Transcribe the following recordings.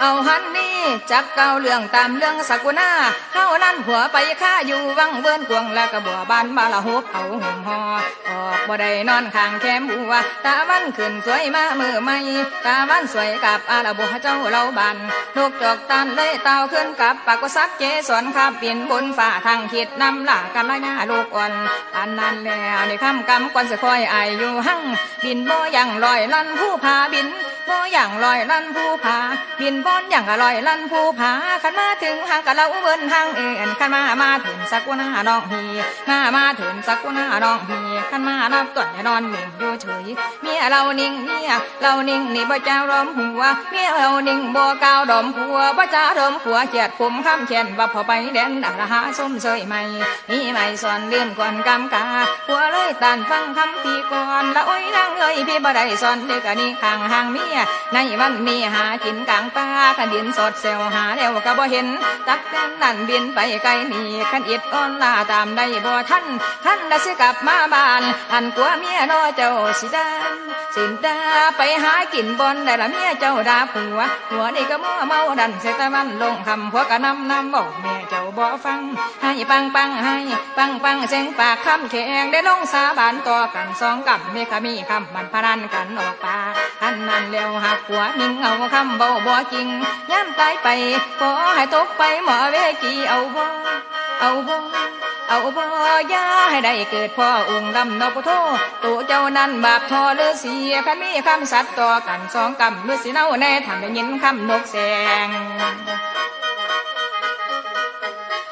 เอาหันนี่จักเก่าเรื่องตามเรื่องสกุณาเข้านั่นหัวไปข้าอยู่วังเวินกวงแล้วก็บัวบานบาละฮบเอาห่มหอออกบ่ได้นอนข้างแคมบัวตาวันขึ้นสวยมามือใหม่ตาวันสวยกับอาละบัวเจ้าเราบันนกจอกตันเลยเต่าขึ้นกับปากก็ซักเจสวนขับบินบนฟ้าทางคิดนำล่ากันละยาลูกอ่อนอันนั้นแล้วในคำกำกวนสะคอยอายอยู่หั่งบินบ่ยังลอยลั่นผู้พาบินบ่อย่างลอยลั่นภูผาบินบอนอย่างอร่อยลั่นภูผาขันมาถึงหางกะเราเบิ้นทางเอ็นขันมามาถึงสักวันาน้องพีมามาถึงสักวันาน้องพีขันมานับตัวนอนหนึ่งอยู่เฉยเมียเรานิ่งเมียเรานิ่งนี่บ่เจ้ารอมหัวเมียเรานิ่งบ่ก้าวดอมหัวบ่จ้าดอมหัวเขียดคุมข้ามเขียนว่าพอไปแดนดาราหาส้มเสยใหม่นี่ไม่สอนเลื่อนก่อนกำกาหัวเลยตานฟังคำพี่ก่อนละโอ้ยนางเอ้ยพี่บ่ได้สอนเด็กอันนี้ข้างห่างเมียในวันนี้หากินกลางป่าขันดินสดเซลหาแล้วก็บ่เห็น ตักแต้นนั่นบินไปไกลหนีขันอิดอ่อนลาตามได้บ่ทันขันได้สิกลับมาบ้าน อันกลัวเมียนอเจ้าสิดาสินดาไปหากินบนได้ละเมียเจ้าดาผัวหัวนี่ก็มัวเมาดันเสยแตะวันลงคำผัวก็นำนำบอกแม่เจ้า บ่ฟัง ให้ปังปังให้ ปังปังเสียงปากคำแข็งได้ลงสาบานต่อกันสองกับเมฆมีคำมันพนันกันออกปากอันนั้นแล้วหักหัวนิ่งเอาคำเบาบ่จริงย้ำตายไปขอให้ตกไปหมอเวกีเอาบ่เอาบ่เอาบ่อยาให้ได้เกิดพ่อองค์ดำนพโทตัวเจ้านั้นบาปทอฤาษียคันมีคำสัตย์ต่อกันสองกำฤาษีเน่าแน่ทำได้ยินคำนกแสง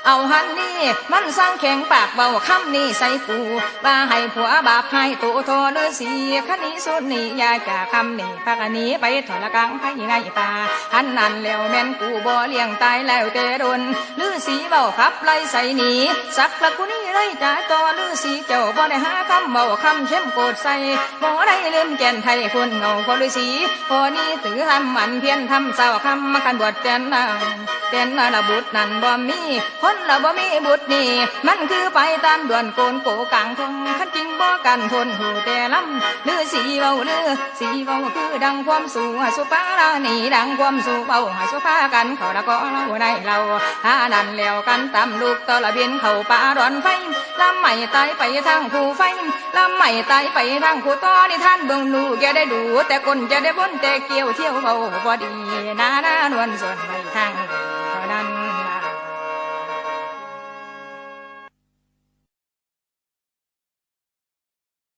เอาหันนี่มันสร้างแข็งปากเบาคำนี้ใส่กูว่าให้ผัวบาปให้ตัวโทฤาษีขันนี้สุดนี่อยาจากคำนี้พักอันนี้ไปถอดละกังไผในป่าหันนั้นแล้วแม่นกูบ่เลี้ยงตายแล้วเตดนฤาษีเบาขับไล่ใส่หนีสักละกูนี่ไล่จ่ายต่อฤาษีเจ้าบ่ได้หาคำเบาคำเข้มโกดใส่บ่ได้ลืมแก่นไทยคนเงาคนฤาษีพอนี้ถือทำมันเพียนทำเศร้าคำมาคันบวชแก่นนางแก่นนาละบุตรนั้นบ่มี คนละบ่มีบุตรนี่มันคือไปตามด่วนโกนโกกลางทงคันจริงบ่กันทนหูแต่ลำลือสีเบาลือสีเบาคือดังความสูงสุปารานีดังความสูเบาหาสุภากันเขาละก็เราในเราหานันแล้วกันตามลูกตอละเบียนเขาป่าดอนไฟลำใหม่ตายไปทางผู้ไฟลำใหม่ตายไปทางผู้ต้อนี่ท่านเบิ่งดูแกได้ดู แต่คนจะได้บนแต่เกี่ยวเที่ยวเบาบ่ดีนาหน้านวลส่วนไปทาง